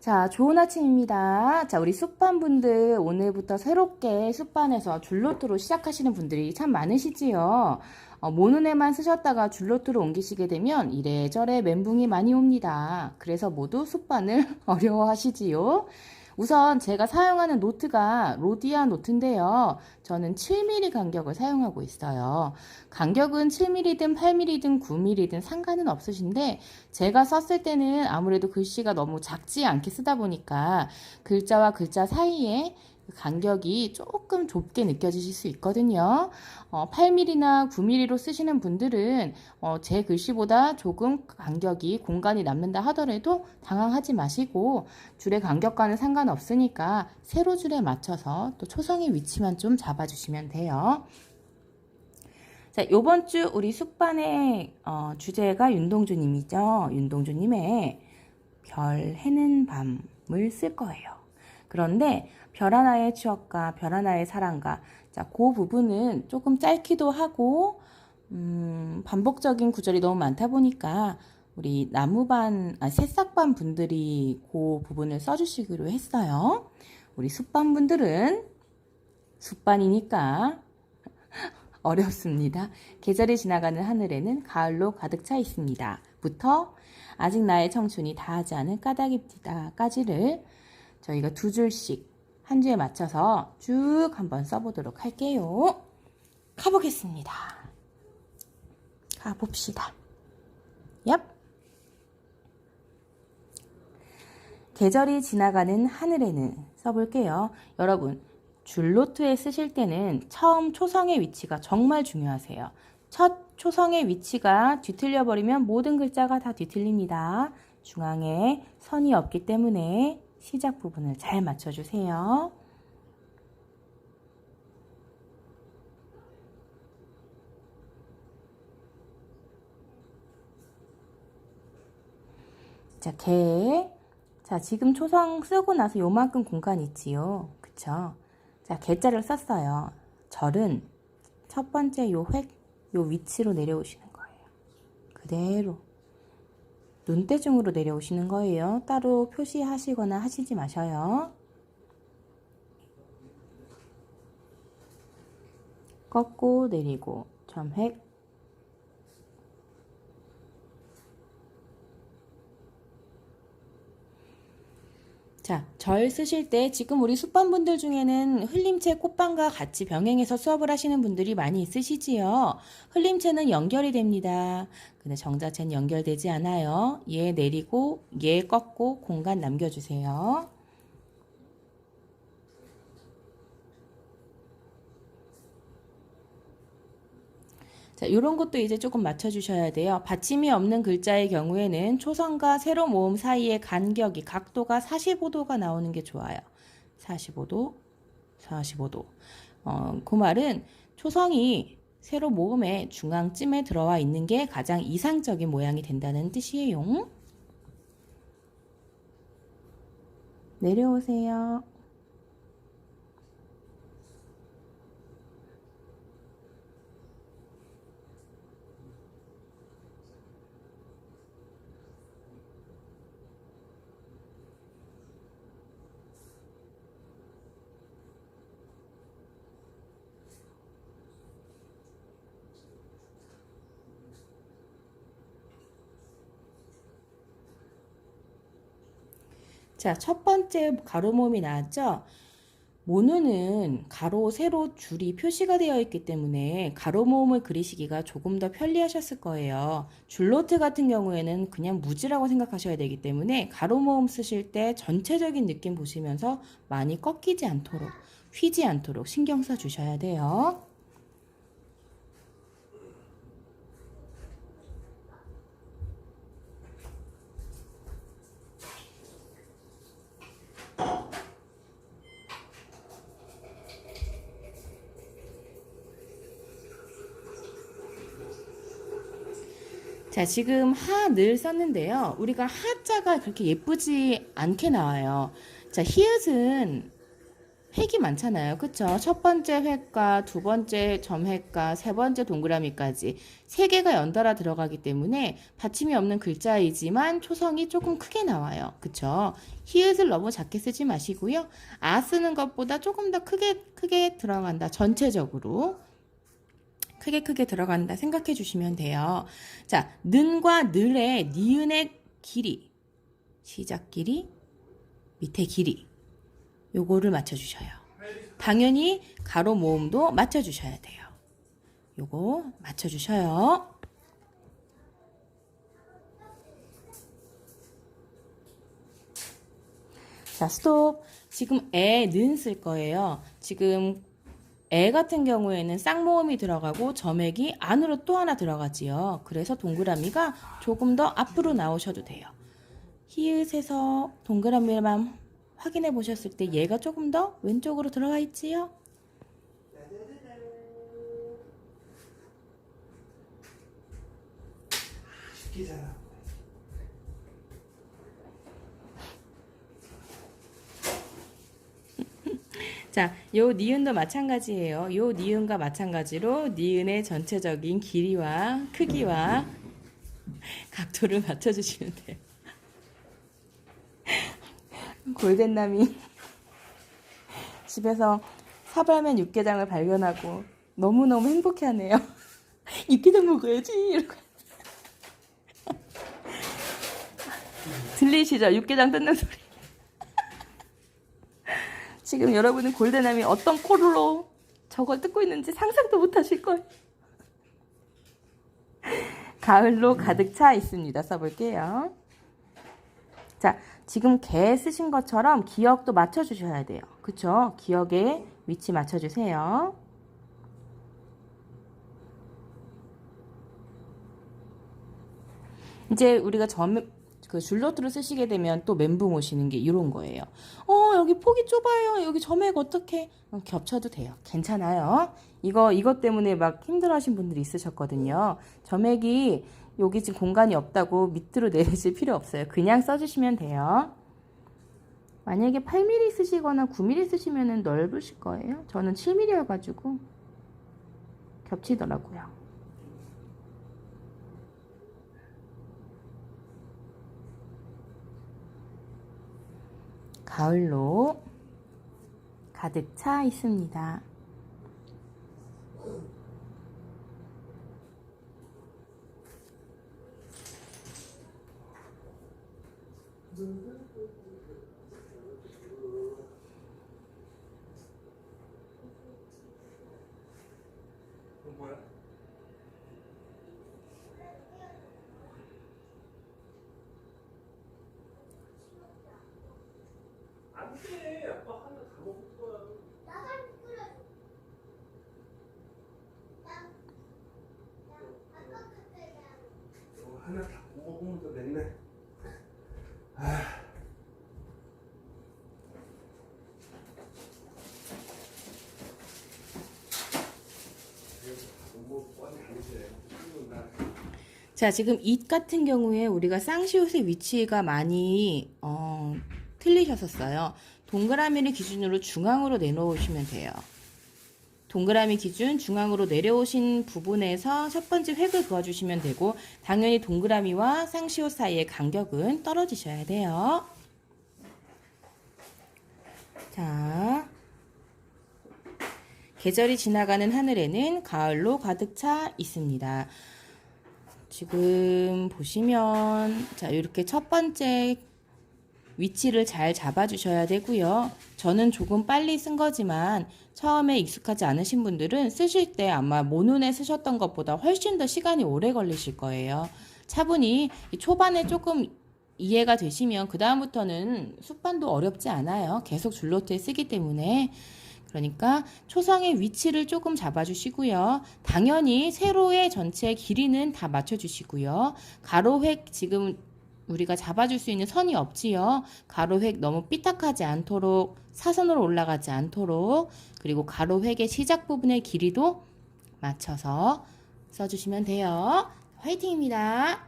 자, 좋은 아침입니다. 자, 우리 숲반분들 오늘부터 새롭게 숲반에서 줄로트로 시작하시는 분들이 참 많으시지요. 어, 모눈에만 쓰셨다가 줄로트로 옮기시게 되면 이래저래 멘붕이 많이 옵니다. 그래서 모두 숲반을 어려워하시지요. 우선 제가 사용하는 노트가 로디아 노트인데요. 저는 7mm 간격을 사용하고 있어요. 간격은 7mm든 8mm든 9mm든 상관은 없으신데 제가 썼을 때는 아무래도 글씨가 너무 작지 않게 쓰다 보니까 글자와 글자 사이에 그 간격이 조금 좁게 느껴지실 수 있거든요. 어, 8mm나 9mm로 쓰시는 분들은 어, 제 글씨보다 조금 간격이 공간이 남는다 하더라도 당황하지 마시고 줄의 간격과는 상관없으니까 세로 줄에 맞춰서 또 초성의 위치만 좀 잡아주시면 돼요. 자, 요번 주 우리 숙반의 어, 주제가 윤동주님이죠. 윤동주님의 별 해는 밤을 쓸 거예요. 그런데 별 하나의 추억과 별 하나의 사랑과 자, 그 부분은 조금 짧기도 하고 음, 반복적인 구절이 너무 많다 보니까 우리 나무반, 아, 새싹반 분들이 그 부분을 써주시기로 했어요. 우리 숲반 분들은 숲반이니까 어렵습니다. 계절이 지나가는 하늘에는 가을로 가득 차 있습니다. 부터 아직 나의 청춘이 다하지 않은 까닭입니다.까지를 저희가 두 줄씩 한 주에 맞춰서 쭉 한번 써보도록 할게요. 가보겠습니다. 가봅시다. 얍. 계절이 지나가는 하늘에는 써볼게요. 여러분, 줄노트에 쓰실 때는 처음 초성의 위치가 정말 중요하세요. 첫 초성의 위치가 뒤틀려 버리면 모든 글자가 다 뒤틀립니다. 중앙에 선이 없기 때문에 시작 부분을 잘 맞춰주세요. 자, 개. 자, 지금 초성 쓰고 나서 요만큼 공간 있지요. 그쵸? 자, 개자를 썼어요. 절은 첫 번째 요 획, 요 위치로 내려오시는 거예요. 그대로. 눈대중으로 내려오시는 거예요. 따로 표시하시거나 하시지 마셔요. 꺾고 내리고 점획 자, 절 쓰실 때 지금 우리 숙반분들 중에는 흘림체 꽃반과 같이 병행해서 수업을 하시는 분들이 많이 있으시지요. 흘림체는 연결이 됩니다. 근데 정자체는 연결되지 않아요. 얘 내리고 얘 꺾고 공간 남겨주세요. 자, 이런 것도 이제 조금 맞춰주셔야 돼요. 받침이 없는 글자의 경우에는 초성과 세로 모음 사이의 간격이 각도가 45도가 나오는 게 좋아요. 45도, 45도. 어, 그 말은 초성이 세로 모음의 중앙쯤에 들어와 있는 게 가장 이상적인 모양이 된다는 뜻이에요. 내려오세요. 자, 첫 번째 가로 모음이 나왔죠? 모누는 가로, 세로 줄이 표시가 되어 있기 때문에 가로 모음을 그리시기가 조금 더 편리하셨을 거예요. 줄노트 같은 경우에는 그냥 무지라고 생각하셔야 되기 때문에 가로 모음 쓰실 때 전체적인 느낌 보시면서 많이 꺾이지 않도록, 휘지 않도록 신경 써 주셔야 돼요. 자, 지금 하늘 썼는데요. 우리가 하자가 그렇게 예쁘지 않게 나와요. 자, 히읗은 획이 많잖아요. 그쵸? 첫 번째 획과 두 번째 점획과 세 번째 동그라미까지 세 개가 연달아 들어가기 때문에 받침이 없는 글자이지만 초성이 조금 크게 나와요. 그쵸? 히읗을 너무 작게 쓰지 마시고요. 아 쓰는 것보다 조금 더 크게 크게 들어간다. 전체적으로. 크게 크게 들어간다 생각해 주시면 돼요. 자, 는과 늘의 니은의 길이 시작 길이 밑에 길이 요거를 맞춰 주셔요. 당연히 가로 모음도 맞춰 주셔야 돼요. 요거 맞춰 주셔요. 자, 스톱. 지금 애는 쓸 거예요. 지금 애 같은 경우에는 쌍모음이 들어가고 점액이 안으로 또 하나 들어가지요. 그래서 동그라미가 조금 더 앞으로 나오셔도 돼요. 히읗에서 동그라미만 확인해 보셨을 때 얘가 조금 더 왼쪽으로 들어가 있지요? 쉽게잖아. 자, 요 니은도 마찬가지예요. 요 니은과 마찬가지로 니은의 전체적인 길이와 크기와 각도를 맞춰주시면 돼요. 골덴남이 집에서 사발면 육개장을 발견하고 너무너무 행복해하네요. 육개장 먹어야지 이러고 들리시죠? 육개장 뜯는 소리. 지금 여러분은 골덴함이 어떤 코로 저걸 뜯고 있는지 상상도 못 하실 거예요. 가을로 가득 차 있습니다. 써볼게요. 자, 지금 개 쓰신 것처럼 기억도 맞춰주셔야 돼요. 그쵸? 기억에 위치 맞춰주세요. 이제 우리가 점, 그 줄노트를 쓰시게 되면 또 멘붕 오시는 게 이런 거예요. 어, 여기 폭이 좁아요. 여기 점액 어떻게? 겹쳐도 돼요. 괜찮아요. 이거, 이것 때문에 막 힘들어 하신 분들이 있으셨거든요. 점액이 여기 지금 공간이 없다고 밑으로 내리실 필요 없어요. 그냥 써주시면 돼요. 만약에 8mm 쓰시거나 9mm 쓰시면 넓으실 거예요. 저는 7mm여가지고 겹치더라고요. 가을로 가득 차 있습니다. 그럼 뭐야? 안 돼. 아빠 하나 다 먹을 거야. 너 하나 다 먹으면 또 맨날. 아. 뭐 뻔히 아니지. 나 자, 지금 잇 같은 경우에 우리가 쌍시옷의 위치가 많이 어, 틀리셨었어요. 동그라미를 기준으로 중앙으로 내놓으시면 돼요. 동그라미 기준 중앙으로 내려오신 부분에서 첫 번째 획을 그어주시면 되고 당연히 동그라미와 쌍시옷 사이의 간격은 떨어지셔야 돼요. 자, 계절이 지나가는 하늘에는 가을로 가득 차 있습니다. 지금 보시면 자 이렇게 첫 번째 위치를 잘 잡아주셔야 되고요. 저는 조금 빨리 쓴 거지만 처음에 익숙하지 않으신 분들은 쓰실 때 아마 모눈에 쓰셨던 것보다 훨씬 더 시간이 오래 걸리실 거예요. 차분히 이 초반에 조금 이해가 되시면 그 다음부터는 숫반도 어렵지 않아요. 계속 줄노트에 쓰기 때문에 그러니까 초성의 위치를 조금 잡아주시고요. 당연히 세로의 전체 길이는 다 맞춰주시고요. 가로획 지금 우리가 잡아줄 수 있는 선이 없지요. 가로획 너무 삐딱하지 않도록 사선으로 올라가지 않도록 그리고 가로획의 시작 부분의 길이도 맞춰서 써주시면 돼요. 화이팅입니다.